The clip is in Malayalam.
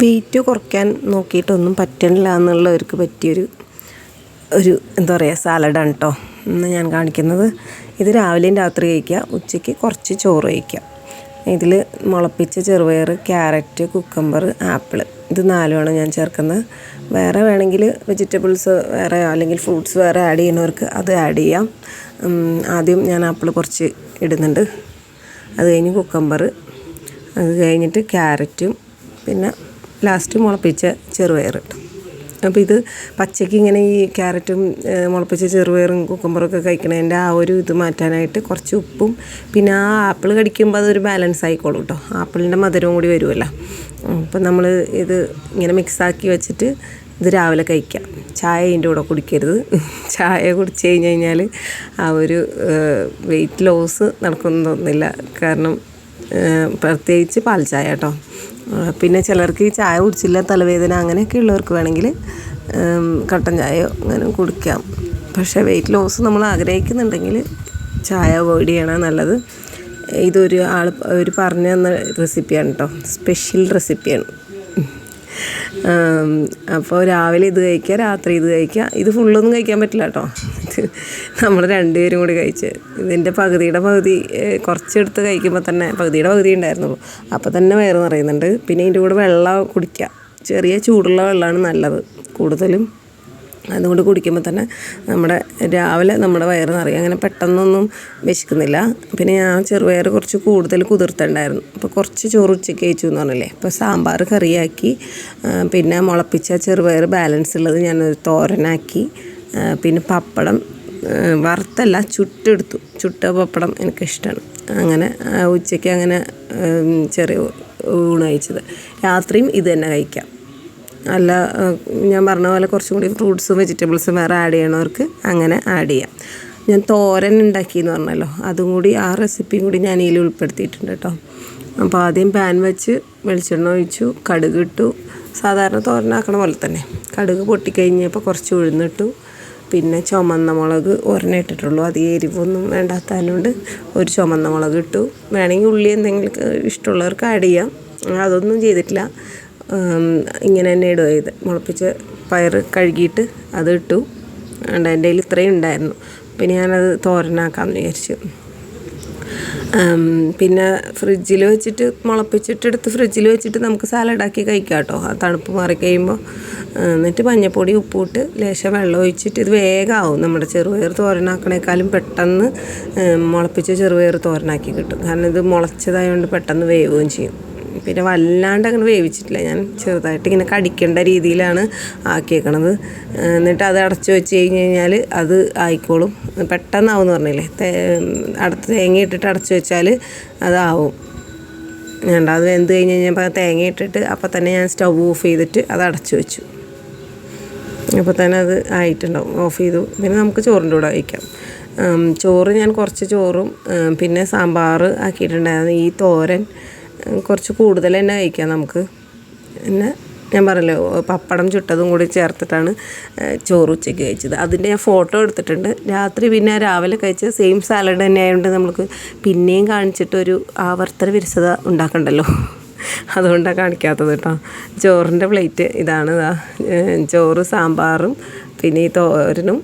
വെയിറ്റ് കുറയ്ക്കാൻ നോക്കിയിട്ടൊന്നും പറ്റണില്ല എന്നുള്ളവർക്ക് പറ്റിയൊരു ഒരു എന്താ പറയുക സാലഡാണ് കേട്ടോ ഇന്ന് ഞാൻ കാണിക്കുന്നത്. ഇത് രാവിലെയും രാത്രി കഴിക്കുക ഉച്ചയ്ക്ക് കുറച്ച് ചോറ് കഴിക്കുക. ഇതിൽ മുളപ്പിച്ച ചെറുപയർ ക്യാരറ്റ് കുക്കമ്പർ ആപ്പിൾ ഇത് നാലുമാണ് ഞാൻ ചേർക്കുന്നത്. വേറെ വേണമെങ്കിൽ വെജിറ്റബിൾസ് വേറെ അല്ലെങ്കിൽ ഫ്രൂട്ട്സ് വേറെ ആഡ് ചെയ്യുന്നവർക്ക് അത് ആഡ് ചെയ്യാം. ആദ്യം ഞാൻ ആപ്പിൾ കുറച്ച് ഇടുന്നുണ്ട്. അത് കഴിഞ്ഞ് കുക്കമ്പർ അത് കഴിഞ്ഞിട്ട് ക്യാരറ്റും പിന്നെ ലാസ്റ്റ് മുളപ്പിച്ച ചെറുപയറിട്ടു അപ്പോൾ ഇത് പച്ചയ്ക്ക് ഇങ്ങനെ ഈ ക്യാരറ്റും മുളപ്പിച്ച ചെറുപയറും കുക്കുമ്പറൊക്കെ കഴിക്കണതിന്റെ ആ ഒരു ഇത് മാറ്റാനായിട്ട് കുറച്ച് ഉപ്പും പിന്നെ ആ ആപ്പിൾ കടിക്കുമ്പോൾ അതൊരു ബാലൻസ് ആയിക്കോളും കേട്ടോ ആപ്പിളിന്റെ മധുരവും കൂടി വരുമല്ലോ. അപ്പം നമ്മൾ ഇത് ഇങ്ങനെ മിക്സാക്കി വെച്ചിട്ട് ഇത് രാവിലെ കഴിക്കാം. ചായ അതിന്റെ കൂടെ കുടിക്കരുത്. ചായ കുടിച്ച് കഴിഞ്ഞ് കഴിഞ്ഞാൽ ആ ഒരു വെയിറ്റ് ലോസ് നടക്കുമെന്ന് തോന്നുന്നില്ല. കാരണം പ്രത്യേകിച്ച് പാൽ ചായ കേട്ടോ പിന്നെ ചിലർക്ക് ഈ ചായ കുടിച്ചില്ല തലവേദന അങ്ങനെയൊക്കെ ഉള്ളവർക്ക് വേണമെങ്കിൽ കട്ടൻ ചായയോ അങ്ങനെ കുടിക്കാം. പക്ഷേ വെയിറ്റ് ലോസ് നമ്മൾ ആഗ്രഹിക്കുന്നുണ്ടെങ്കിൽ ചായ അവോയ്ഡ് ചെയ്യണം നല്ലത്. ഇതൊരു ആൾ ഒരു പറഞ്ഞു തന്ന റെസിപ്പിയാണ് കേട്ടോ സ്പെഷ്യൽ റെസിപ്പിയാണ് അപ്പോൾ രാവിലെ ഇത് കഴിക്കുക രാത്രി ഇത് കഴിക്കുക. ഇത് ഫുള്ളൊന്നും കഴിക്കാൻ പറ്റില്ല കേട്ടോ ഇത് നമ്മൾ രണ്ടുപേരും കൂടി കഴിച്ച്. ഇതിന്റെ പകുതിയുടെ പകുതി കുറച്ചെടുത്ത് കഴിക്കുമ്പോൾ തന്നെ പകുതിയുടെ പകുതി ഉണ്ടായിരുന്നുള്ളൂ. അപ്പോൾ തന്നെ വയറ് നിറയുന്നുണ്ട്. പിന്നെ ഇതിന്റെ കൂടെ വെള്ളം കുടിക്കുക. ചെറിയ ചൂടുള്ള വെള്ളമാണ് നല്ലത് കൂടുതലും. അതുകൊണ്ട് കുടിക്കുമ്പോൾ തന്നെ നമ്മുടെ രാവിലെ നമ്മുടെ വയറ് നിറയും. അങ്ങനെ പെട്ടെന്നൊന്നും വിശക്കുന്നില്ല. പിന്നെ ഞാൻ ചെറുപയർ കുറച്ച് കൂടുതൽ കുതിർത്തുണ്ടായിരുന്നു. അപ്പോൾ കുറച്ച് ചോറ് ഉച്ചയ്ക്ക് കഴിച്ചു എന്ന് പറഞ്ഞില്ലേ? അപ്പോൾ സാമ്പാർ കറിയാക്കി പിന്നെ മുളപ്പിച്ച ചെറുപയർ ബാലൻസ് ഉള്ളത് ഞാനൊരു തോരനാക്കി. പിന്നെ പപ്പടം വറുത്തല്ല ചുട്ടെടുത്തു. ചുട്ട പപ്പടം എനിക്കിഷ്ടമാണ് അങ്ങനെ ഉച്ചയ്ക്ക് അങ്ങനെ ചെറിയ ഊണ് കഴിച്ചത്. രാത്രിയും ഇത് തന്നെ കഴിക്കാം. അല്ല ഞാൻ പറഞ്ഞ പോലെ കുറച്ചും കൂടി ഫ്രൂട്ട്സും വെജിറ്റബിൾസും വേറെ ആഡ് ചെയ്യണവർക്ക് അങ്ങനെ ആഡ് ചെയ്യാം. ഞാൻ തോരൻ ഉണ്ടാക്കിയെന്ന് പറഞ്ഞല്ലോ അതും കൂടി ആ റെസിപ്പിയും കൂടി ഞാൻ ഇതിൽ ഉൾപ്പെടുത്തിയിട്ടുണ്ട് കേട്ടോ. അപ്പോൾ ആദ്യം പാൻ വെച്ച് വെളിച്ചെണ്ണ ഒഴിച്ചു കടുക് ഇട്ടു. സാധാരണ തോരനാക്കണ പോലെ തന്നെ. കടുക് പൊട്ടിക്കഴിഞ്ഞപ്പോൾ കുറച്ച് ഉഴുന്നിട്ടു. പിന്നെ ചുമന്ന മുളക് ഒരെണ്ണം ഇട്ടിട്ടുള്ളൂ. അധികം എരിവൊന്നും വേണ്ടാത്തതുകൊണ്ട് ഒരു ചുമന്ന മുളക് ഇട്ടു. വേണമെങ്കിൽ ഉള്ളി എന്തെങ്കിലും ഇഷ്ടമുള്ളവർക്ക് ആഡ് ചെയ്യാം. അതൊന്നും ചെയ്തിട്ടില്ല. ഇങ്ങനെ തന്നെ ഇടുക ചെയ്ത്. മുളപ്പിച്ച് പയർ കഴുകിയിട്ട് അത് ഇട്ടു. അതുകൊണ്ട് എന്റെ കയ്യിൽ ഇത്രയും ഉണ്ടായിരുന്നു. പിന്നെ ഞാനത് തോരനാക്കാമെന്ന് വിചാരിച്ചു. പിന്നെ ഫ്രിഡ്ജിൽ വെച്ചിട്ട് മുളപ്പിച്ചിട്ട് എടുത്ത് ഫ്രിഡ്ജിൽ വെച്ചിട്ട് നമുക്ക് സാലഡാക്കി കഴിക്കാം കേട്ടോ ആ തണുപ്പ് മാറി കഴിയുമ്പോൾ എന്നിട്ട് മഞ്ഞൾപ്പൊടി ഉപ്പിട്ട് ലേശം വെള്ളം ഒഴിച്ചിട്ട് ഇത് വേഗമാവും നമ്മുടെ ചെറുപയർ തോരനാക്കണേക്കാളും പെട്ടെന്ന് മുളപ്പിച്ച ചെറുപയർ തോരനാക്കി കിട്ടും. കാരണം ഇത് മുളച്ചതായതുകൊണ്ട് പെട്ടെന്ന് വേവുകയും ചെയ്യും. പിന്നെ വല്ലാണ്ട് അങ്ങനെ വേവിച്ചിട്ടില്ല. ഞാൻ ചെറുതായിട്ട് ഇങ്ങനെ കടിക്കേണ്ട രീതിയിലാണ് ആക്കിയേക്കണത്. എന്നിട്ട് അത് അടച്ചു വെച്ച് കഴിഞ്ഞ് കഴിഞ്ഞാൽ അത് ആയിക്കോളും. പെട്ടെന്നാവും പറഞ്ഞില്ലേ? അടുത്ത് തേങ്ങ ഇട്ടിട്ട് അടച്ചു വെച്ചാൽ അതാവും. ഞാൻ അത് വെന്ത് കഴിഞ്ഞ് കഴിഞ്ഞപ്പോൾ തേങ്ങ ഇട്ടിട്ട് അപ്പോൾ തന്നെ ഞാൻ സ്റ്റൗ ഓഫ് ചെയ്തിട്ട് അത് അടച്ചു വെച്ചു. അപ്പോൾ തന്നെ അത് ആയിട്ടുണ്ടാവും. ഓഫ് ചെയ്തു. പിന്നെ നമുക്ക് ചോറിന്റെ കൂടെ കഴിക്കാം ചോറ് ഞാൻ കുറച്ച് ചോറും പിന്നെ സാമ്പാർ ആക്കിയിട്ടുണ്ടായിരുന്നു. ഈ തോരൻ കുറച്ച് കൂടുതൽ തന്നെ കഴിക്കാം നമുക്ക്. പിന്നെ ഞാൻ പറഞ്ഞല്ലോ പപ്പടം ചുട്ടതും കൂടി ചേർത്തിട്ടാണ് ചോറ് ഉച്ചയ്ക്ക് കഴിച്ചത്. അതിന്റെ ഞാൻ ഫോട്ടോ എടുത്തിട്ടുണ്ട്. രാത്രി പിന്നെ രാവിലെ കഴിച്ച സെയിം സാലഡ് തന്നെ ആയതുകൊണ്ട് നമുക്ക് പിന്നെയും കാണിച്ചിട്ടൊരു ആവർത്തന വിരസത ഉണ്ടാക്കണ്ടല്ലോ. അതുകൊണ്ടാണ് കാണിക്കാത്തത് കേട്ടോ. ചോറിന്റെ പ്ലേറ്റ് ഇതാണ് ചോറ് സാമ്പാറും പിന്നെ ഈ തോരനും